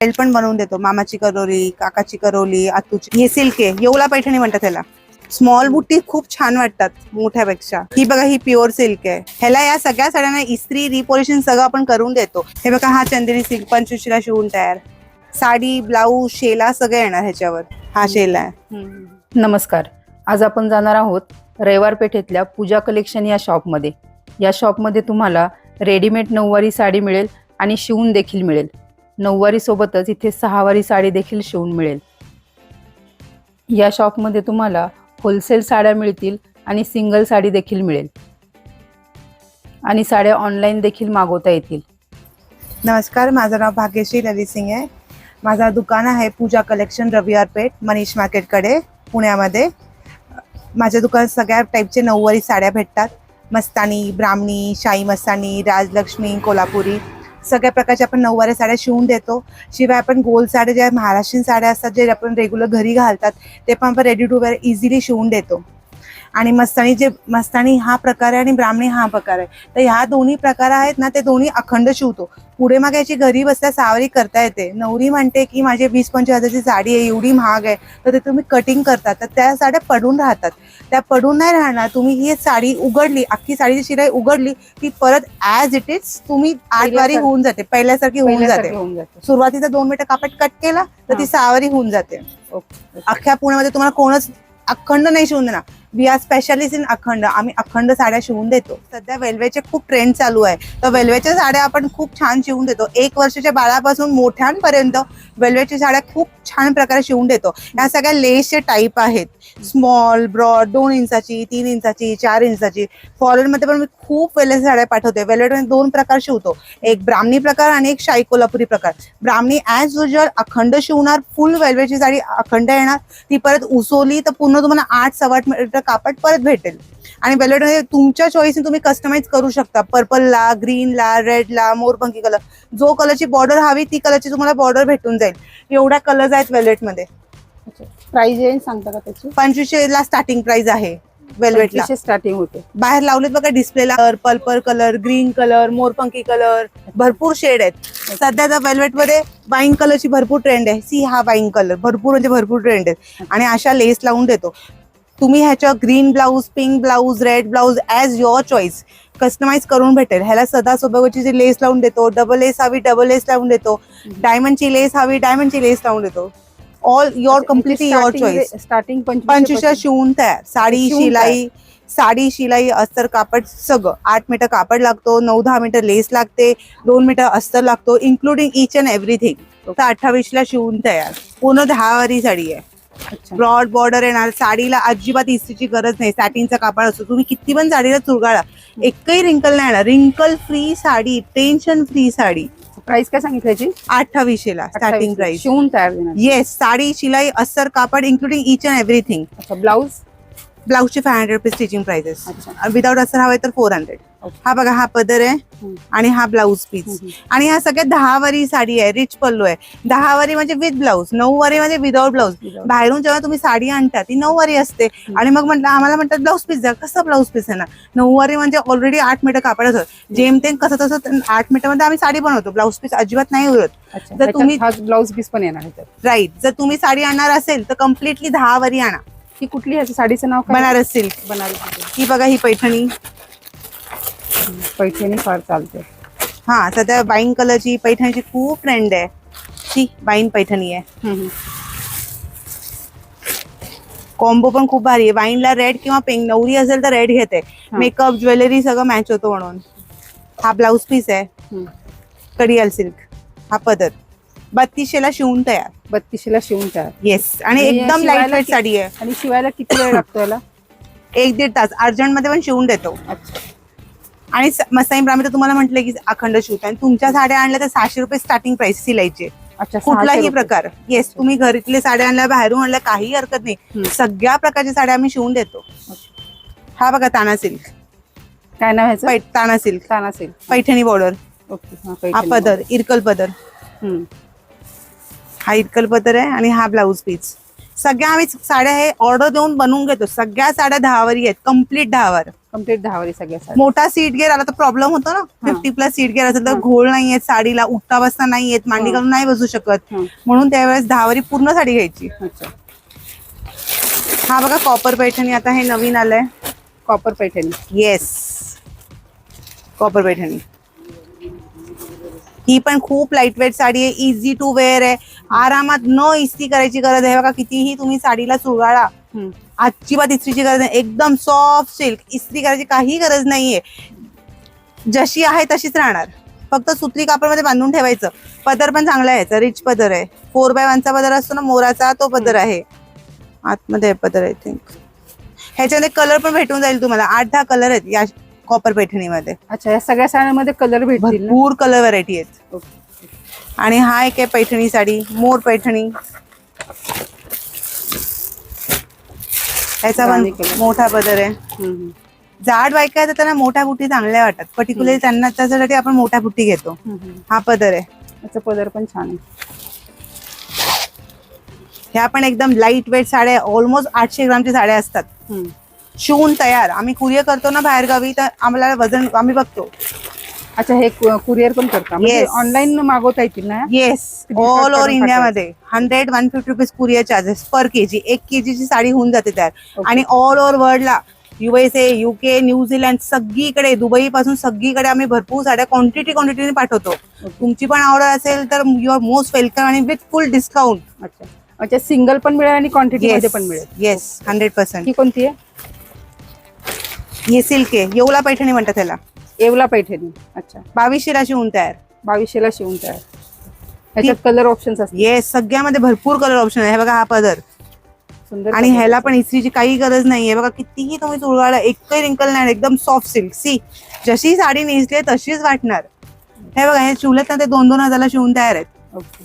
पण बनवून देतो. मामाची करवली काकाची करवली आतूची. हे सिल्क आहे. येवला पैठणी म्हणतात त्याला स्मॉल बुट्टी खूप छान वाटतात मोठ्यापेक्षा. ही बघा ही प्युअर सिल्क आहे. ह्याला या सगळ्या साड्यांना इस्त्री रिपॉलिशिंग सगळं आपण करून देतो. हे बघा हा चंदेरी सिल्क पंचवीसला शिवून तयार. साडी ब्लाऊज शेला सगळं येणार ह्याच्यावर. हा शेला आहे. नमस्कार. आज आपण जाणार आहोत रविवार पेठेतल्या पूजा कलेक्शन या शॉपमध्ये या शॉपमध्ये तुम्हाला रेडीमेड नऊवारी साडी मिळेल आणि शिवून देखील मिळेल. नऊवारी सोबतच इथे सहावारी साडी देखील शिवून मिळेल. या शॉपमध्ये तुम्हाला होलसेल साड्या मिळतील आणि सिंगल साडी देखील मिळेल. आणि साड्या ऑनलाईन देखील मागवता येतील. नमस्कार माझं नाव भाग्यश्री रवी सिंग आहे. माझा दुकान आहे पूजा कलेक्शन रविवार पेठ मनीष मार्केटकडे पुण्यामध्ये. माझ्या दुकानात सगळ्या टाईपचे नऊवारी साड्या भेटतात. मस्तानी ब्राह्मणी शाही मस्तानी राजलक्ष्मी कोल्हापुरी. सगळ्या प्रकारच्या आपण नऊवारी साड्या शिवून देतो. शिवाय आपण गोल साड्या ज्या महाराष्ट्रीयन साड्या असतात जे आपण रेग्युलर घरी घालतात ते पण आपण रेडी टू वेअर इझिली शिवून देतो. आणि मस्तानी जे मस्तानी हा प्रकार आहे आणि ब्राह्मणी हा प्रकार आहे. तर ह्या दोन्ही प्रकार आहेत ना ते दोन्ही अखंड शिवतो. पुढे मागे याची घरी बसल्या सावरी करता येते. नवरी म्हणते की माझी वीस पंचवीस हजारची साडी आहे एवढी महाग आहे. तर ते तुम्ही कटिंग करता तर त्या साड्या पडून राहतात. त्या पडून नाही राहणार. तुम्ही ही साडी उघडली अख्खी साडीची शिलाई उघडली की परत ॲज इट इज तुम्ही आठ वारी पहिल्यासारखी- होऊन जाते. पहिल्यासारखी होऊन जाते. सुरुवातीचा दोन मिनिटं कापड कट केला तर ती. सहावारी होऊन जाते. अख्ख्या पुण्यामध्ये तुम्हाला कोणच अखंड नाही शिवून देणार. वी आर स्पेशालिस्ट इन अखंड. आम्ही अखंड साड्या शिवून देतो. सध्या वेल्वेचे खूप ट्रेंड चालू आहे. तर वेल्वेच्या साड्या आपण खूप छान शिवून देतो. एक वर्षाच्या बाळापासून मोठ्यांपर्यंत वेल्वेच्या साड्या खूप छान प्रकारे शिवून देतो. या सगळ्या लेसचे टाईप आहेत. स्मॉल ब्रॉड दोन इंचाची तीन इंचाची चार इंचाची. फॉरेनमध्ये पण मी खूप वेल्वेच्या साड्या पाठवते. वेल्वेटमध्ये दोन प्रकार शिवतो. एक ब्राह्मणी प्रकार आणि एक शाही कोल्हापुरी प्रकार. ब्राह्मणी ॲज युजल अखंड शिवणार फुल वेल्वेची साडी अखंड येणार. ती परत उसवली तर पूर्ण तुम्हाला आठ सव्वा मीटर कापड परत भेटेल. आणि वेल्वेटमध्ये तुमच्या चॉईसने तुम्ही कस्टमाइज करू शकता. पर्पलला ग्रीनला रेडला मोरपंखी कलर जो कलरची बॉर्डर हवी ती कलरची तुम्हाला बॉर्डर भेटून जाईल. एवढ्या कलर्स आहेत वेल्वेटमध्ये प्राइस आहे सांगता का त्याची? पंचवीसशे ला स्टार्टिंग प्राइस आहे वेल्वेटला स्टार्टिंग होते. बाहेर लावलेत बघा डिस्प्लेला पर्पल कलर ग्रीन कलर मोरपंखी कलर भरपूर शेड आहेत. सध्या तर वेल्वेटमध्ये वाईन कलरची भरपूर ट्रेंड आहे. सी हा वाईन कलर भरपूर म्हणजे भरपूर ट्रेंड आहे. आणि अशा लेस लावून देतो. तुम्ही ह्याच्या green blouse pink blouse red blouse as your choice customise करून भेटेल. ह्याला सदा सोबतची जी लेस लावून देतो डबल लेस हवी डबल लेस लावून देतो. डायमंडची लेस हवी डायमंडची लेस लावून देतो. All your completely your choice starting पंचवीसच्या शिवून तयार. साडी शिलाई साडी शिलाई अस्तर कापड सगळं. आठ मीटर कापड लागतो नऊ दहा मीटर लेस लागते दोन मीटर अस्तर लागतो इन्क्लुडिंग इच अँड एव्हरीथिंग तर अठ्ठावीसला शिवून तयार. पूर्ण दहा वारी साडी आहे. ब्रॉड बॉर्डर येणार साडीला अजिबात इस्त्रीची गरज नाही सॅटिनचा कापड असतो तुम्ही किती पण साडीला चुरगाळा. एकही रिंकल नाही येणार wrinkle free sari tension free sari. Price काय सांगितलं याची? अठ्ठावीसशे ला स्टार्टिंग प्राइस शिवून तयार येस साडी शिलाई अस्तर कापड including each and everything blouse ब्लाऊजचे five hundred rupees stitching prices अच्छा. विदाउट असं हवंय तर फोर हंड्रेड. हा बघा हा पदर आहे हम्म. आणि हा ब्लाऊज पीस हम्म. आणि हा सगळ्यात दहा वारी साडी आहे रिच पल्लू आहे. दहा वारी म्हणजे विथ ब्लाऊज नऊ वारी म्हणजे विदाउट ब्लाऊज Without. बाहेरून जेव्हा तुम्ही साडी आणता ती नऊ वारी असते. आणि मग म्हटलं आम्हाला म्हणतात ब्लाऊज पीस द्या. कसं ब्लाऊज पीस आहे ना? नऊ वारी म्हणजे ऑलरेडी आठ मीटर कापड असतं. जेमतेम कसं तसं आठ मीटरमध्ये आम्ही साडी बनवतो. ब्लाऊज पीस अजिबात नाही उरत. अच्छा. जर तुम्ही- हा ब्लाऊज पीस पण येणार. राईट जर तुम्ही साडी आणणार असेल तर कम्प्लिटली दहा वारी आणा. ही कुठली ह्याच्या साडीचं नाव काय? बनारस सिल्क. बनारस ही बघा ही पैठणी. पैठणी फार चालते. हा सध्या बाईन कलरची पैठणीची खूप ट्रेंड आहे. ती बाईन पैठणी आहे. हम्म. कॉम्बो पण खूप भारी आहे. वाईनला रेड किंवा पिंक नवरी असेल तर रेड घेते. हा. मेकअप ज्वेलरी सगळं मॅच होतो म्हणून. हा ब्लाऊज पीस आहे. हम्म. कडियाल सिल्क. हा पदर. बत्तीसशेला शिवून तयार. बत्तीसशेला शिवून तयार. येस आणि आणि एकदम शिवायला लाइट वेट कि- साडी आहे. आणि शिवायला किती वेळ लागतो याला? एक दीड तास. अर्जंटमध्ये पण शिवून देतो. अच्छा. आणि स- मसाई ब्राह्मण तुम्हाला म्हटलं की अखंड शिवतो. आणि तुमच्या साड्या आणल्या तर सहाशे रुपये स्टार्टिंग प्राइस सिलाईचे अच्छा सहाशे कुठलाही रुपये. प्रकार. येस तुम्ही घरीतले साड्या आणल्या बाहेरून आणल्या काही हरकत नाही. सगळ्या प्रकारच्या साड्या आम्ही शिवून देतो. हा बघा ताना सिल्क काय नाव ह्याचं पै- ताना सिल्क तान असेल पैठणी बॉर्डर ओके हा, हा पैठणी. पदर इरकल पदर. हम्म. हा इरकल पदर आहे आणि हा ब्लाऊज पीस. सगळ्या आम्ही साड्या हे ऑर्डर देऊन बनवून घेतो. सगळ्या साड्या दहावारी आहेत. कंप्लीट दहावर. कंप्लीट दहावारी सगळ्या मोठा सीट गेअर आला तर प्रॉब्लेम होतो ना? फिफ्टी प्लस सीट गेअर असेल तर. घोळ नाही येत साडीला उठता बसता नाही येत मांडी. घालून नाही बसू शकत. म्हणून त्यावेळेस दहावारी पूर्ण साडी घ्यायची. हा बघा कॉपर पैठणी आता हे नवीन आलंय. Copper Paithani. Yes copper Paithani. ही पण खूप लाइट वेट साडी आहे. इझी टू वेअर आहे. आरामात न इस्त्री करायची गरज आहे. बघा कितीही तुम्ही साडीला हम्म. अजिबात इस्त्रीची गरज नाही. एकदम सॉफ्ट सिल्क इस्त्री करायची काही गरज नाहीये. जशी आहे तशीच राहणार. फक्त सुत्री कापडमध्ये बांधून ठेवायचं. पदर पण चांगला आहे. याचा रिच पदर आहे. फोर बाय वनचा पदर असतो ना मोराचा तो पदर आहे. आतमध्ये पदर आय थिंक ह्याच्यामध्ये कलर पण भेटून जाईल तुम्हाला. आठ दहा कलर आहेत या कॉपर पैठणीमध्ये. अच्छा या सगळ्या साड्यांमध्ये कलर भेटतील भरपूर कलर व्हरायटी आहेत. ओके. आणि हा एक आहे पैठणी साडी मोर पैठणी. राणी पण. मोठा पदर आहे. जाड बायका आहेत तर त्यांना मोठ्या बुट्टी चांगल्या वाटतात. पर्टिक्युलरली त्यांना त्याच्यासाठी आपण मोठ्या बुट्टी घेतो. हा पदर आहे. याचा पदर पण छान आहे. ह्या पण एकदम लाइट वेट साड्या ऑलमोस्ट आठशे ग्रामच्या साड्या असतात. शिवून तयार. आम्ही कुरिअर करतो ना बाहेर गावी तर आम्हाला वजन आम्ही बघतो. अच्छा हे कुरिअर पण करता. म्हणजे. ऑनलाईन मागवता येतील ना? येस ऑल ओव्हर इंडियामध्ये hundred one fifty rupees courier charges per KG एक केजीची साडी होऊन जाते त्यात. आणि ऑल ओव्हर वर्ल्डला युएसए युके न्यूझीलंड सगळीकडे दुबई पासून सगळीकडे आम्ही भरपूर साड्या क्वांटिटी क्वांटिटीने पाठवतो. तुमची पण ऑर्डर असेल तर यू आर मोस्ट वेलकम आणि विथ फुल डिस्काउंट अच्छा. अच्छा सिंगल पण मिळेल आणि क्वांटिटी मध्ये पण मिळेल. येस हंड्रेड पर्सेंट ही कोणती आहे? हे सिल्क आहे. येवला पैठणी म्हणतात त्याला. येवला पैठणी. अच्छा. बावीसशेला शिवून तयार. बावीसशेला शिवून तयार. ह्याच्यात कलर ऑप्शन्स असतात येस सगळ्यामध्ये भरपूर कलर ऑप्शन आहे. हे बघा हा पदर. सुंदर आणि ह्याला. पण इस्त्रीची काही गरज नाहीये. बघा कितीही तुम्ही चुरगाळा एकही रिंकल नाही. एकदम सॉफ्ट सिल्क सी जशी साडी नेसली आहे तशीच वाटणार. हे बघा हे शिवलेत ना ते दोन दोन हजारला शिवून तयार आहेत. ओके.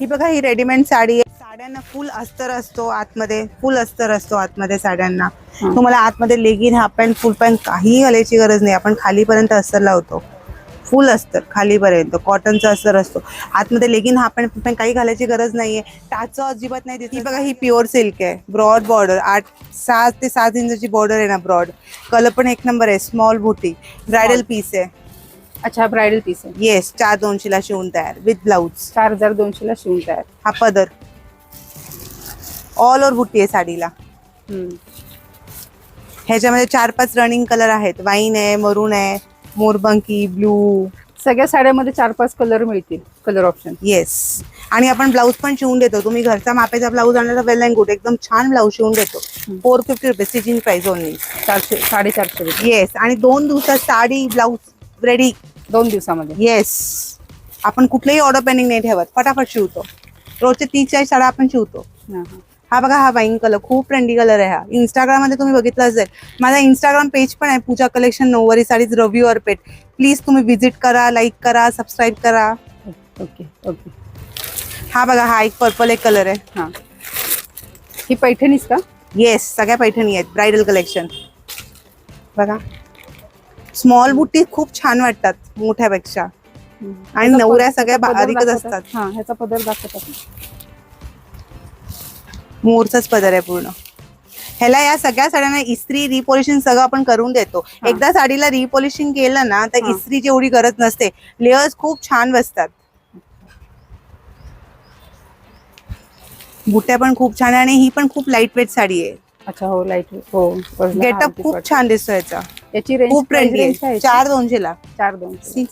ही बघा ही रेडीमेड साडी आहे. साड्यांना फुल अस्तर असतो आतमध्ये. फुल अस्तर असतो आतमध्ये साड्यांना. तुम्हाला आतमध्ये leggings half pant full pant काही घालायची गरज नाही. आपण खालीपर्यंत अस्तर लावतो. फुल अस्तर खालीपर्यंत. कॉटनचा अस्तर असतो. आतमध्ये leggings half pant full pant काही घालायची गरज नाहीये. टाच अजिबात नाही दिसत. ही बघा ही प्युअर सिल्क आहे. ब्रॉड बॉर्डर आठ सात ते सात इंचाची बॉर्डर आहे ना ब्रॉड कलर पण एक नंबर आहे. स्मॉल बुटी ब्रायडल पीस आहे. अच्छा ब्रायडल पीस आहे. येस चार दोनशेला शिवून तयार. विथ ब्लाऊज चार हजार दोनशेला शिवून तयार. हा पदर. ऑल ओव्हर बुट्टी आहे साडीला. ह्याच्यामध्ये चार पाच रनिंग कलर आहेत. वाईन आहे मरून आहे मोरबंकी ब्लू सगळ्या साड्यामध्ये चार पाच कलर मिळतील कलर ऑप्शन येस आणि आपण ब्लाऊज पण शिवून देतो. तुम्ही घरचा मापेचा ब्लाऊज आणला तर वेल अँड गुड एकदम छान ब्लाऊज शिवून देतो. Four fifty rupees stitching price only चारशे साडेचारशे रुपये. येस आणि दोन दिवसात साडी ब्लाऊज रेडी दोन दिवसामध्ये. येस आपण कुठलेही ऑर्डर पेंडिंग नाही ठेवत. फटाफट शिवतो. रोजचे तीस चाळीस साड्या आपण शिवतो. हा, बघा हा वाईन कलर खूप ट्रेंडी कलर आहे हा. इंस्टाग्राममध्ये तुम्ही बघितलं असेल माझा इंस्टाग्राम पेज पण आहे पूजा कलेक्शन नऊवारी साडीज रवी और पेट प्लीज तुम्ही व्हिजिट करा लाईक करा सबस्क्राईब करा. ओके ओके हा बघा हा एक पर्पल एक कलर आहे. हा. ही पैठणीच का? येस सगळ्या पैठणी आहेत ब्रायडल कलेक्शन बघा. स्मॉल बुट्टी खूप छान वाटतात मोठ्यापेक्षा. आणि नवऱ्या सगळ्या बारीकच. असतात. हा ह्याचा पदर दाखवतात. मोरचाच पदर आहे पूर्ण. ह्याला या सगळ्या साड्यांना इस्त्री रिपॉलिशिंग सगळं आपण करून देतो. एकदा साडीला रिपॉलिशिंग केलं ना तर. इस्त्रीची एवढी गरज नसते. लेयर्स खूप छान बसतात. बुट्या पण खूप छान आहे आणि ही पण खूप लाइट वेट साडी आहे. अच्छा हो लाइट हो गेटअप खूप. छान दिसतो याचा. याची रेंज खूप ट्रेंडी रेंज आहे. आहे चार चार दोनशे.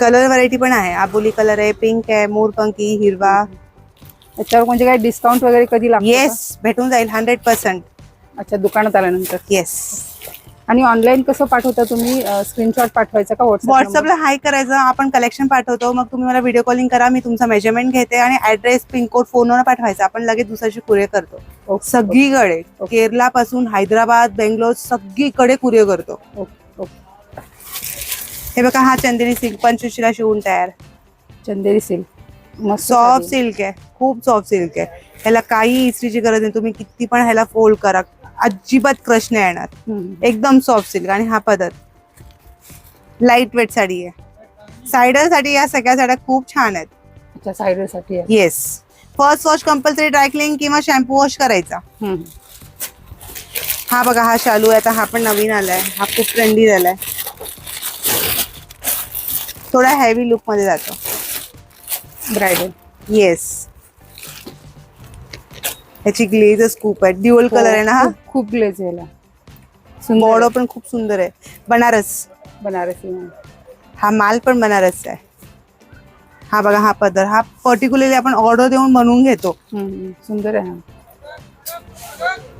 कलर व्हरायटी पण आहे. आबोली कलर आहे पिंक आहे मोरपंखी हिरवा. याच्यावर म्हणजे काय डिस्काउंट वगैरे कधी लागतो? येस भेटून जाईल हंड्रेड पर्सेंट अच्छा दुकानात आल्यानंतर? येस आणि ऑनलाईन कसं पाठवता तुम्ही? स्क्रीनशॉट पाठवायचा का व्हॉट्सअप व्हॉट्सअपला हाय करायचं आपण कलेक्शन पाठवतो मग तुम्ही मला व्हिडिओ कॉलिंग करा मी तुमचा मेजरमेंट घेते आणि ऍड्रेस पिनकोड फोनवर पाठवायचा. आपण लगेच दुसऱ्याची कुरिअर करतो. सगळीकडे. केरला पासून हैदराबाद बेंगलोर सगळीकडे कुरिअर करतो. ओके ओके हे बघा हा चंदेरी सिल्क पंचवीसला शिवून तयार. चंदेरी सिल्क सॉफ्ट सिल्क आहे. खूप सॉफ्ट सिल्क आहे. ह्याला काही इस्त्रीची गरज नाही. तुम्ही किती पण ह्याला फोल्ड करा. अजिबात क्रश नाही येणार. एकदम सॉफ्ट सिल्क आणि हा पदर. लाइट वेट साडी आहे. सायडरसाठी या सगळ्या साड्या खूप छान आहेत. सायडरसाठी yes first wash compulsory dry cleaning किंवा शॅम्पू वॉश करायचा. हा बघा हा शालू आहे. आता हा पण नवीन आलाय. हा खूप ट्रेंडी झालाय. थोडा हेवी लुकमध्ये जातो. ब्रायडल येस ह्याची ग्लेजच खूप आहे ड्युअल कलर आहे ना हा? खूप- खूप ग्लेज याला. सुंदर बॉर्डर आहे. पण खूप सुंदर आहे. बनारस. बनारसी हा. हा माल पण बनारस आहे. हा बघा हा पदर. हा पर्टिक्युलरली आपण ऑर्डर देऊन बनवून घेतो. हम्म. सुंदर आहे हा.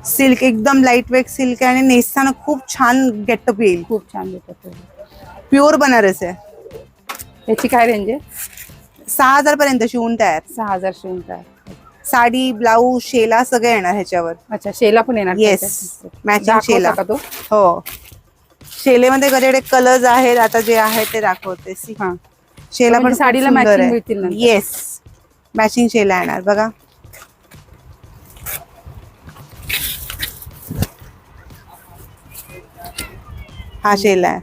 सिल्क एकदम लाइट वेट सिल्क आहे आणि नेसताना खूप छान गेटअप येईल. खूप छान देतात प्युअर बनारस आहे. याची काय रेंज आहे? सहा हजार पर्यंत शिवून तयार. सहा हजार शिवून काय साडी ब्लाऊज शेला सगळं येणार ह्याच्यावर. अच्छा शेला पण येणार. Yes. त्याच्यात? Matching दाखवता शेला. का तो? हो. शेलेमध्ये कडेकडे कलर्स आहेत आता जे आहेत ते दाखवते. See. हा. शेला म्हणजे पण साडीला matching मिळतील नंतर. येस मॅचिंग शेला येणार बघा. हा शेला आहे.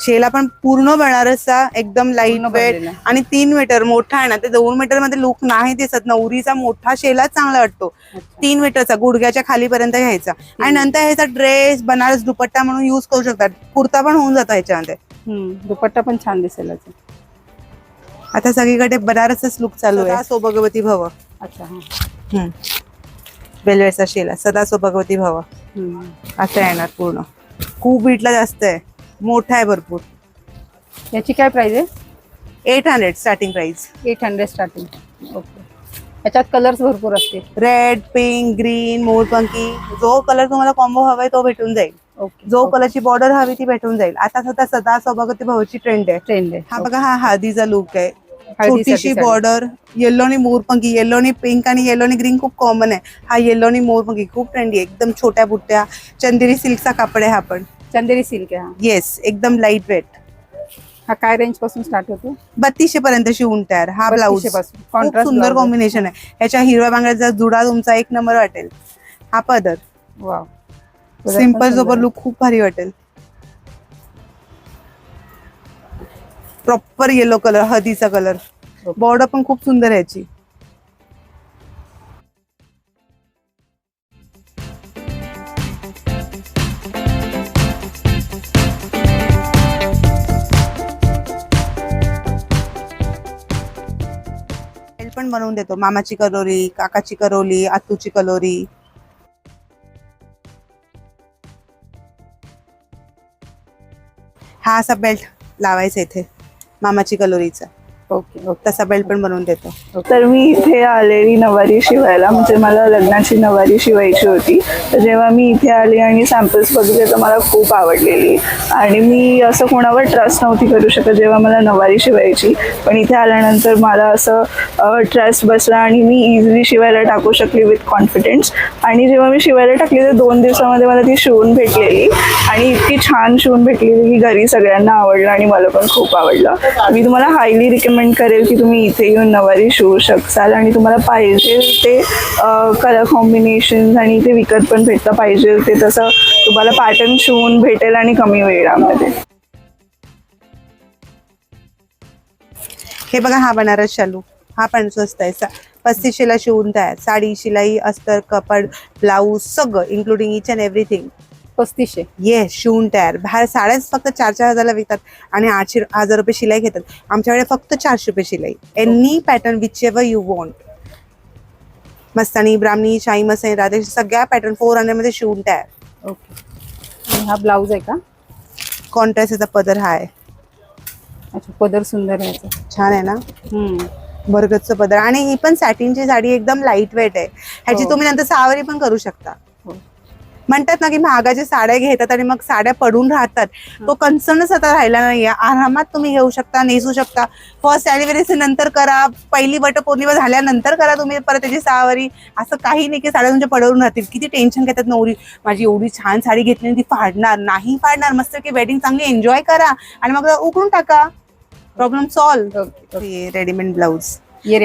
शेला पण पूर्ण बनारसचा एकदम लाइट वेट. आणि तीन मीटर मोठा आहे ना ते दोन मीटरमध्ये लुक नाही दिसत. नवरीचा मोठा शेला चांगला वाटतो. तीन मीटरचा गुडघ्याच्या खालीपर्यंत घ्यायचा. आणि नंतर ह्याचा ड्रेस बनारस दुपट्टा म्हणून युज करू शकतात. कुर्ता पण होऊन जातो ह्याच्यामध्ये. दुपट्टा पण छान दिसेल. आता सगळीकडे बनारसच लुक चालू आहे. सो भगवती भव. अच्छा हा. वेलवेटचा शेला सदा सो भगवती भव. असं येणार पूर्ण. खूप बीटला जास्त आहे. मोठा आहे भरपूर. याची काय प्राइस आहे? Eight hundred starting price eight hundred starting okay याच्यात कलर्स भरपूर असतील. रेड पिंक ग्रीन मोरपंखी जो कलर तुम्हाला कॉम्बो हवाय तो भेटून जाईल. ओके जो कलरची बॉर्डर हवी ती भेटून जाईल. आता सध्या सदा सौभागती भाऊची ट्रेंड आहे. ट्रेंड आहे. हा बघा हा हळदीचा लुक आहे. छोटीशी. बॉर्डर येल्लो आणि मोरपंखी येल्लो आणि पिंक आणि येल्लो आणि ग्रीन खूप कॉमन आहे. हा येल्लो आणि मोरपंखी खूप ट्रेंडी आहे. एकदम छोट्या बुट्ट्या चंदेरी सिल्कचा कापड आहे हा पण. चंदेरी सिल्क आहे हा. येस एकदम लाइट वेट हा काय रेंजपासून स्टार्ट होतो? बत्तीसशे पर्यंत शिवून तयार. हा ब्लाऊज 3200 पासून. खूप Contrast सुंदर blouse आहे. कॉम्बिनेशन आहे. ह्याच्या हिरव्या बांगड्याचा जुडा तुमचा एक नंबर वाटेल. हा पदर. वाव सिंपल सोबत लुक खूप भारी वाटेल. प्रॉपर येलो कलर हळदीचा कलर. बॉर्डर पण खूप सुंदर याची. पण बनवून देतो. मामाची कलोरी काकाची करोली आतूची कलोरी. हा असा बेल्ट लावायचा इथे. मामाची कलोरीचा. Okay okay. तसा बेल्ट पण बनवून देतो. तर मी इथे आलेली नवारी शिवायला म्हणजे मला लग्नाची नवारी शिवायची होती. तर जेव्हा मी इथे आली आणि सॅम्पल्स बघितले तर मला खूप आवडलेली. आणि मी असं कोणावर ट्रस्ट नव्हती करू शकत जेव्हा मला नवारी शिवायची. पण इथे आल्यानंतर मला असं ट्रस्ट बसला आणि मी इझिली शिवायला टाकू शकली विथ कॉन्फिडन्स आणि जेव्हा मी शिवायला टाकली तर दोन दिवसामध्ये मला ती शिवून भेटलेली. आणि इतकी छान शिवून भेटलेली की घरी सगळ्यांना आवडलं आणि मला पण खूप आवडलं. मी तुम्हाला हायली रिकमेंड करेल की तुम्ही इथे येऊन नवारी शिवू शकसाल आणि तुम्हाला पाहिजे ते कलर कॉम्बिनेशन आणि ते विकत पण भेटलं पाहिजे. ते तसं तुम्हाला पॅटर्न शिवून भेटेल आणि कमी वेळामध्ये. हे बघा हा बनारस शालू. हा पण स्वस्त आहे. सा- पस्तीसशेला शिवून तयार साडी शिलाई अस्तर कपड ब्लाऊज सगळं इन्क्लुडिंग इच अँड एव्हरीथिंग पस्तीसशे. ये शिवून तयार. बाहेर साड्याच फक्त चार चार हजारला विकतात आणि आठशे हजार रुपये शिलाई घेतात. आमच्याकडे फक्त चारशे रुपये शिलाई. Any pattern which ever you want मस्तानी ब्राह्मणी शाही मसाई राधेश सगळ्या पॅटर्न फोर हंड्रेडमध्ये शिवून तयार. ओके हा ब्लाऊज आहे का? कॉन्ट्रास्टचा पदर हा आहे. अच्छा पदर सुंदर आहे याचा. छान आहे ना? हम्म. भरगतचं पदर. आणि ही पण सॅटिनची साडी एकदम लाइट वेट आहे. ह्याची हो. तुम्ही नंतर सहावारी पण करू शकता. हो. म्हणतात ना की महागाच्या साड्या घेतात आणि मग साड्या पडून राहतात. तो कन्सर्नच आता राहिला नाहीये. आरामात तुम्ही घेऊ शकता नेसू शकता. फर्स्ट अॅनिव्हर्सरी नंतर करा. पहिली वटपौर्णिमा झाल्यानंतर करा तुम्ही. परत त्याची सहावारी. असं काही नाही की साड्या तुमच्या पडवून राहतील. किती टेन्शन घेतात नवरी. माझी एवढी छान साडी घेतली ती फाडणार. नाही फाडणार. मस्त की वेडिंग चांगली एन्जॉय करा. आणि मग उकळून टाका. Problem solve. रेडीमेड ब्लाउज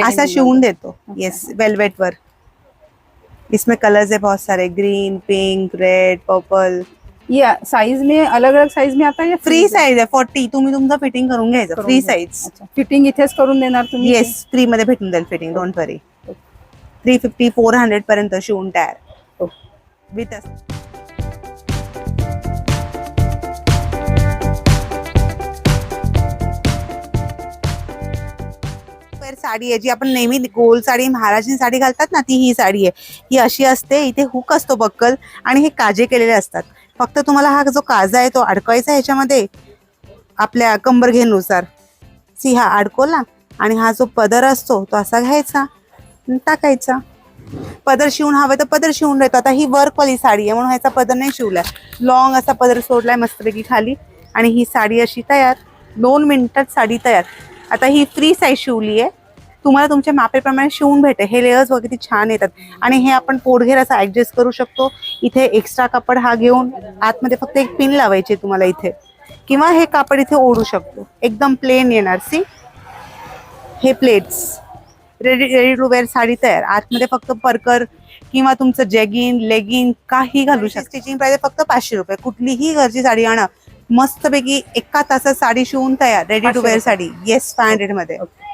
ऐसा शिवून देतो. यस वेलवेट पर इसमें कलर्स है बहुत सारे. ग्रीन पिंक रेड पर्पल ये साइज में अलग अलग साइज में आता है या फ्री साईज आहे फोर्टी तुम्ही तुमचं फिटिंग करून घ्यायचं. फ्री अच्छा. फिटिंग इथेच करून देणार तुम्ही? येस फ्री मध्ये भेटून जाईल fitting don't worry three fifty four hundred पर्यंत शिवून तयार. ओके. वेअर साडी आहे जी आपण नेहमी गोल साडी महाराजांनी साडी घालतात ना ती ही साडी आहे. ही अशी असते इथे हुक असतो बक्कल आणि हे काजे केलेले असतात. फक्त तुम्हाला हा जो काजा आहे तो अडकवायचा ह्याच्यामध्ये आपल्या कंबर घेनुसार सी हा अडकवला आणि हा जो पदर असतो तो असा घ्यायचा टाकायचा. पदर शिवून हवे तर पदर शिवून देतो. आता ही वर्कवाली साडी आहे म्हणून ह्याचा पदर नाही शिवलाय लॉंग असा पदर सोडलाय मस्तपैकी खाली आणि ही साडी अशी तयार. दोन मिनिटात साडी तयार. आता ही फ्री साईज शिवली आहे. तुम्हाला तुमच्या मापेप्रमाणे शिवून भेटेल हे लेयर्स वगैरे छान येतात. आणि हे आपण पोटघेर असं ऍडजस्ट करू शकतो. इथे एक्स्ट्रा कापड हा घेऊन आतमध्ये फक्त एक पिन लावायची तुम्हाला इथे. किंवा हे कापड इथे ओढू शकतो. एकदम प्लेन येणार. सी हे plates ready ready to wear sari तयार. आतमध्ये फक्त परकर किंवा तुमचं जेगिन लेगिन काही घालू शकता. स्टिचिंग प्राइस फक्त पाचशे रुपये. कुठलीही घरची साडी आणा. मस्तपैकी एका तासात साडी शिवून तयार. Ready to wear. Sari. Yes five हंड्रेडमध्ये. Okay